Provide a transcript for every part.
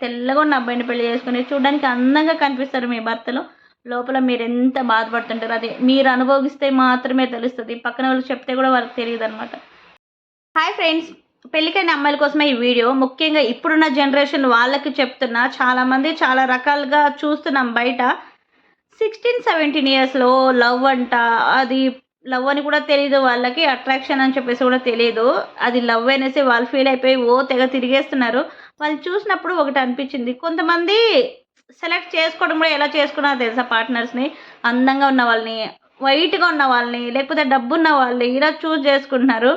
తెల్లగా ఉన్న అబ్బాయిని పెళ్ళి చేసుకుని చూడడానికి అందంగా కనిపిస్తారు మీ భర్తలు. లోపల మీరు ఎంత బాధపడుతుంటారు అది. మీరు అనుభవిస్తే మాత్రమే తెలుస్తుంది. పక్కన వాళ్ళు చెప్తే కూడా వాళ్ళకి తెలియదు అనమాట హాయ్ ఫ్రెండ్స్ పెళ్ళికైన అమ్మాయిల కోసమే ఈ వీడియో. ముఖ్యంగా ఇప్పుడున్న జనరేషన్ వాళ్ళకి చెప్తున్నా. చాలామంది చాలా రకాలుగా చూస్తున్నాం బయట. సిక్స్టీన్ సెవెంటీన్ ఇయర్స్లో లవ్ అంట అది లవ్ అని కూడా తెలియదు వాళ్ళకి అట్రాక్షన్ అని చెప్పేసి కూడా తెలియదు అది లవ్ అనేసి వాళ్ళు ఫీల్ అయిపోయి ఓ తెగ తిరిగేస్తున్నారు. వాళ్ళు చూసినప్పుడు ఒకటి అనిపించింది. కొంతమంది సెలెక్ట్ చేసుకోవడం కూడా ఎలా చేసుకున్నారో తెలుసా పార్ట్నర్స్ని అందంగా ఉన్న వాళ్ళని వైట్గా ఉన్న వాళ్ళని లేకపోతే డబ్బు ఉన్న వాళ్ళని ఇలా చూస్ చేసుకుంటున్నారు.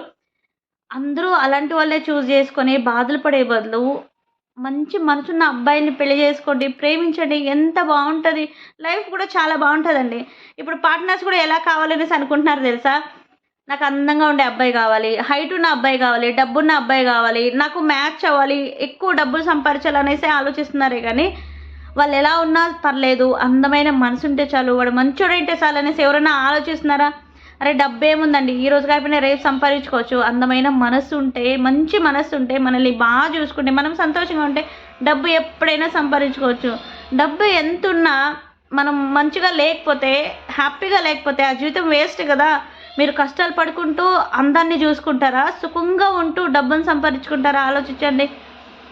అందరూ అలాంటి వాళ్ళే చూస్ చేసుకొని బాధలు పడే బదులు మంచి మనసున్న అబ్బాయిని పెళ్ళి చేసుకోండి ప్రేమించండి ఎంత బాగుంటుంది. లైఫ్ కూడా చాలా బాగుంటుందండి. ఇప్పుడు పార్ట్నర్స్ కూడా ఎలా కావాలనేసి అనుకుంటున్నారు తెలుసా? నాకు అందంగా ఉండే అబ్బాయి కావాలి హైట్ ఉన్న అబ్బాయి కావాలి డబ్బున్న అబ్బాయి కావాలి నాకు మ్యాచ్ అవ్వాలి ఎక్కువ డబ్బులు సంపాదించాలనేసి ఆలోచిస్తున్నారే కానీ వాళ్ళు ఎలా ఉన్నా పర్లేదు అందమైన మనసు ఉంటే చాలు వాడు మంచోడంటే చాలు అనేసి ఎవరైనా ఆలోచిస్తున్నారా? అరే డబ్బు ఏముందండి? ఈ రోజు కాకపోయినా రేపు సంపాదించుకోవచ్చు. అందమైన మనసు ఉంటే మంచి మనసు ఉంటే మనల్ని బాగా చూసుకుంటే మనం సంతోషంగా ఉంటే డబ్బు ఎప్పుడైనా సంపాదించుకోవచ్చు. డబ్బు ఎంత ఉన్నా మనం మంచిగా లేకపోతే హ్యాపీగా లేకపోతే ఆ జీవితం వేస్ట్ కదా. మీరు కష్టాలు పడుకుంటూ అందాన్ని చూసుకుంటారా? సుఖంగా ఉంటూ డబ్బును సంపాదించుకుంటారా? ఆలోచించండి.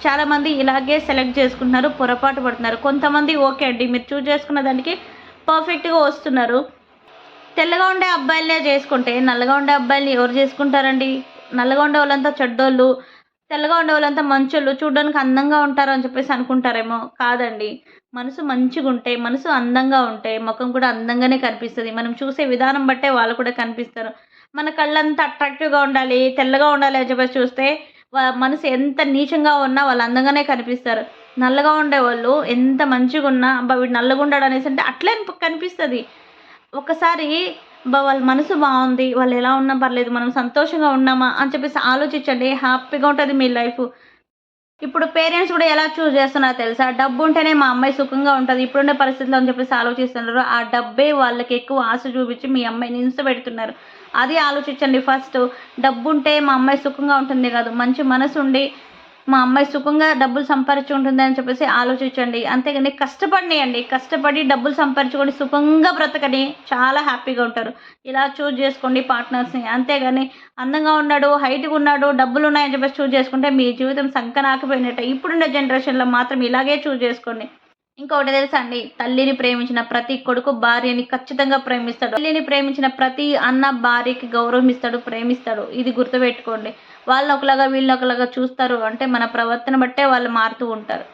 చాలామంది ఇలాగే సెలెక్ట్ చేసుకుంటున్నారు పొరపాటు పడుతున్నారు. కొంతమంది ఓకే అండి మీరు చూస్ చేసుకున్న దానికి పర్ఫెక్ట్గా వస్తున్నారు. తెల్లగా ఉండే అబ్బాయిలనే చేసుకుంటే నల్లగా ఉండే అబ్బాయిల్ని ఎవరు చేసుకుంటారండి? నల్లగా ఉండే వాళ్ళంతా చెడ్డోళ్ళు తెల్లగా ఉండే వాళ్ళంతా మంచోళ్ళు చూడడానికి అందంగా ఉంటారు అని చెప్పేసి అనుకుంటారేమో? కాదండి. మనసు మంచిగా ఉంటే మనసు అందంగా ఉంటే ముఖం కూడా అందంగానే కనిపిస్తుంది. మనం చూసే విధానం బట్టే వాళ్ళు కూడా కనిపిస్తారు. మన కళ్ళంతా అట్రాక్టివ్గా ఉండాలి తెల్లగా ఉండాలి అని చెప్పేసి చూస్తే మనసు ఎంత నీచంగా ఉన్నా వాళ్ళు అందంగానే కనిపిస్తారు. నల్లగా ఉండేవాళ్ళు ఎంత మంచిగా ఉన్నా అబ్బా వీడు నల్లగా ఉండాడు అనేసి అంటే అట్లే కనిపిస్తుంది. ఒకసారి వాళ్ళ మనసు బాగుంది వాళ్ళు ఎలా ఉన్నా పర్లేదు మనం సంతోషంగా ఉన్నామా అని చెప్పేసి ఆలోచించండి హ్యాపీగా ఉంటుంది మీ లైఫ్. ఇప్పుడు పేరెంట్స్ కూడా ఎలా చూస్ చేస్తున్నారో తెలుసా? డబ్బు ఉంటేనే మా అమ్మాయి సుఖంగా ఉంటుంది ఇప్పుడున్న పరిస్థితుల్లో అని చెప్పేసి ఆలోచిస్తున్నారు. ఆ డబ్బే వాళ్ళకి ఎక్కువ ఆశ చూపించి మీ అమ్మాయిని హింస పెడుతున్నారు. అది ఆలోచించండి ఫస్ట్. డబ్బు ఉంటే మా అమ్మాయి సుఖంగా ఉంటుంది కాదు మంచి మనసు ఉండి మా అమ్మాయి సుఖంగా డబ్బులు సంపాదించుకుంటుంది అని చెప్పేసి ఆలోచించండి. అంతేగాని కష్టపడినాయండి. కష్టపడి డబ్బులు సంపాదించుకొని సుఖంగా బ్రతకని చాలా హ్యాపీగా ఉంటారు. ఇలా చూజ్ చేసుకోండి పార్ట్నర్స్ని. అంతేగాని అందంగా ఉన్నాడు హైట్గా ఉన్నాడు డబ్బులు ఉన్నాయని చెప్పేసి చూజ్ చేసుకుంటే మీ జీవితం సంకనాకపోయినట్టు. ఇప్పుడున్న జనరేషన్లో మాత్రం ఇలాగే చూజ్ చేసుకోండి. ఇంకొకటి తెలుసా అండి తల్లిని ప్రేమించిన ప్రతి కొడుకు భార్యని ఖచ్చితంగా ప్రేమిస్తాడు. తల్లిని ప్రేమించిన ప్రతి అన్న భార్యకి గౌరవం ఇస్తాడు ప్రేమిస్తాడు. ఇది గుర్తుపెట్టుకోండి. వాళ్ళని ఒకలాగా వీళ్ళు ఒకలాగా చూస్తారు అంటే మన ప్రవర్తన బట్టే వాళ్ళు మారుతూ ఉంటారు.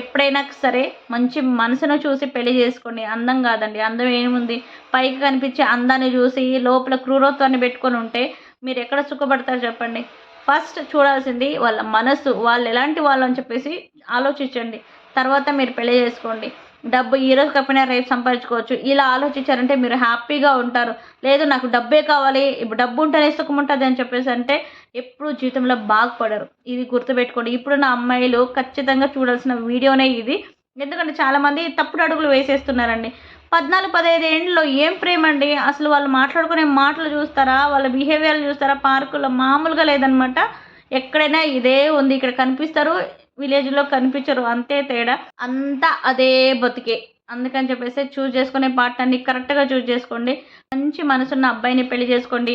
ఎప్పుడైనా సరే మంచి మనసును చూసి పెళ్ళి చేసుకోండి. అందం కాదండి. అందం ఏముంది? పైకి కనిపించే అందాన్ని చూసి లోపల క్రూరత్వాన్ని పెట్టుకొని ఉంటే మీరు ఎక్కడ సుఖపడతారు చెప్పండి? ఫస్ట్ చూడాల్సింది వాళ్ళ మనసు. వాళ్ళు ఎలాంటి వాళ్ళు అని చెప్పేసి ఆలోచించండి. తర్వాత మీరు పెళ్ళి చేసుకోండి. డబ్బు ఈ రోజు కాకపోయినా రేపు సంపాదించుకోవచ్చు. ఇలా ఆలోచించారంటే మీరు హ్యాపీగా ఉంటారు. లేదు నాకు డబ్బే కావాలి. ఇప్పుడు డబ్బు ఉంటేనే సుఖం ఉంటుంది అని చెప్పేసి అంటే ఎప్పుడు జీవితంలో బాగుపడరు. ఇది గుర్తుపెట్టుకోండి. ఇప్పుడున్న అమ్మాయిలు ఖచ్చితంగా చూడాల్సిన వీడియోనే ఇది. ఎందుకంటే చాలామంది తప్పుడు అడుగులు వేసేస్తున్నారండి. పద్నాలుగు పదహైదు ఏండ్లో ఏం ప్రేమ అండి అసలు వాళ్ళు మాట్లాడుకునే మాటలు చూస్తారా? వాళ్ళ బిహేవియర్ చూస్తారా? పార్కులో మామూలుగా లేదనమాట. ఎక్కడైనా ఇదే ఉంది. ఇక్కడ కనిపిస్తారు. విలేజ్లో కనిపించరు. అంతే తేడా. అంతా అదే బతికే. అందుకని చెప్పేసి చూస్ చేసుకునే పార్ట్నర్ని కరెక్ట్గా చూస్ చేసుకోండి. మంచి మనసున్న అబ్బాయిని పెళ్ళి చేసుకోండి.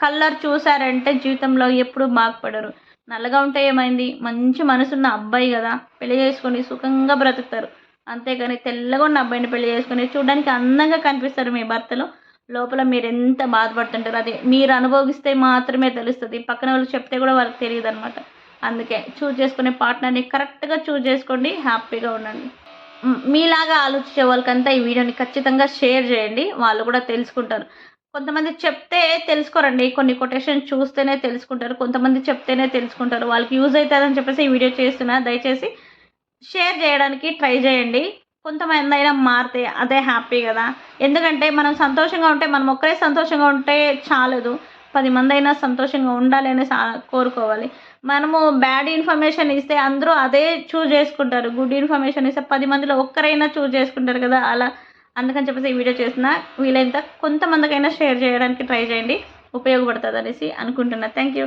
కలర్ చూసారంటే జీవితంలో ఎప్పుడు బాగుపడరు. నల్లగా ఉంటే ఏమైంది? మంచి మనసున్న అబ్బాయి కదా. పెళ్ళి చేసుకొని సుఖంగా బ్రతుకుతారు. అంతేగాని తెల్లగా ఉన్న అబ్బాయిని పెళ్ళి చేసుకుని చూడడానికి అందంగా కనిపిస్తారు మీ భర్తలు. లోపల మీరు ఎంత బాధపడుతుంటారు అది. మీరు అనుభవిస్తే మాత్రమే తెలుస్తుంది. పక్కన వాళ్ళు చెప్తే కూడా వాళ్ళకి తెలియదు అనమాట అందుకే చూజ్ చేసుకునే పార్ట్నర్ని కరెక్ట్గా చూజ్ చేసుకోండి హ్యాపీగా ఉండండి. మీలాగా ఆలోచించే వాళ్ళకంతా ఈ వీడియోని ఖచ్చితంగా షేర్ చేయండి వాళ్ళు కూడా తెలుసుకుంటారు. కొంతమంది చెప్తే తెలుసుకోరండి కొన్ని కొటేషన్ చూస్తేనే తెలుసుకుంటారు కొంతమంది చెప్తేనే తెలుసుకుంటారు. వాళ్ళకి యూజ్ అవుతుందని చెప్పేసి ఈ వీడియో చేస్తున్నా దయచేసి షేర్ చేయడానికి ట్రై చేయండి. కొంతమంది అయినా మారితే అదే హ్యాపీ కదా. ఎందుకంటే మనం సంతోషంగా ఉంటే మనం ఒక్కరే సంతోషంగా ఉంటే చాలదు. పది మంది అయినా సంతోషంగా ఉండాలి అని కోరుకోవాలి. మనము బ్యాడ్ ఇన్ఫర్మేషన్ ఇస్తే అందరూ అదే చూజ్ చేసుకుంటారు. గుడ్ ఇన్ఫర్మేషన్ ఇస్తే పది మందిలో ఒక్కరైనా చూజ్ చేసుకుంటారు కదా అలా. అందుకని చెప్పేసి ఈ వీడియో చేసిన వీలైనంత కొంతమందికైనా షేర్ చేయడానికి ట్రై చేయండి. ఉపయోగపడుతుంది అనేసి అనుకుంటున్నా. Thank you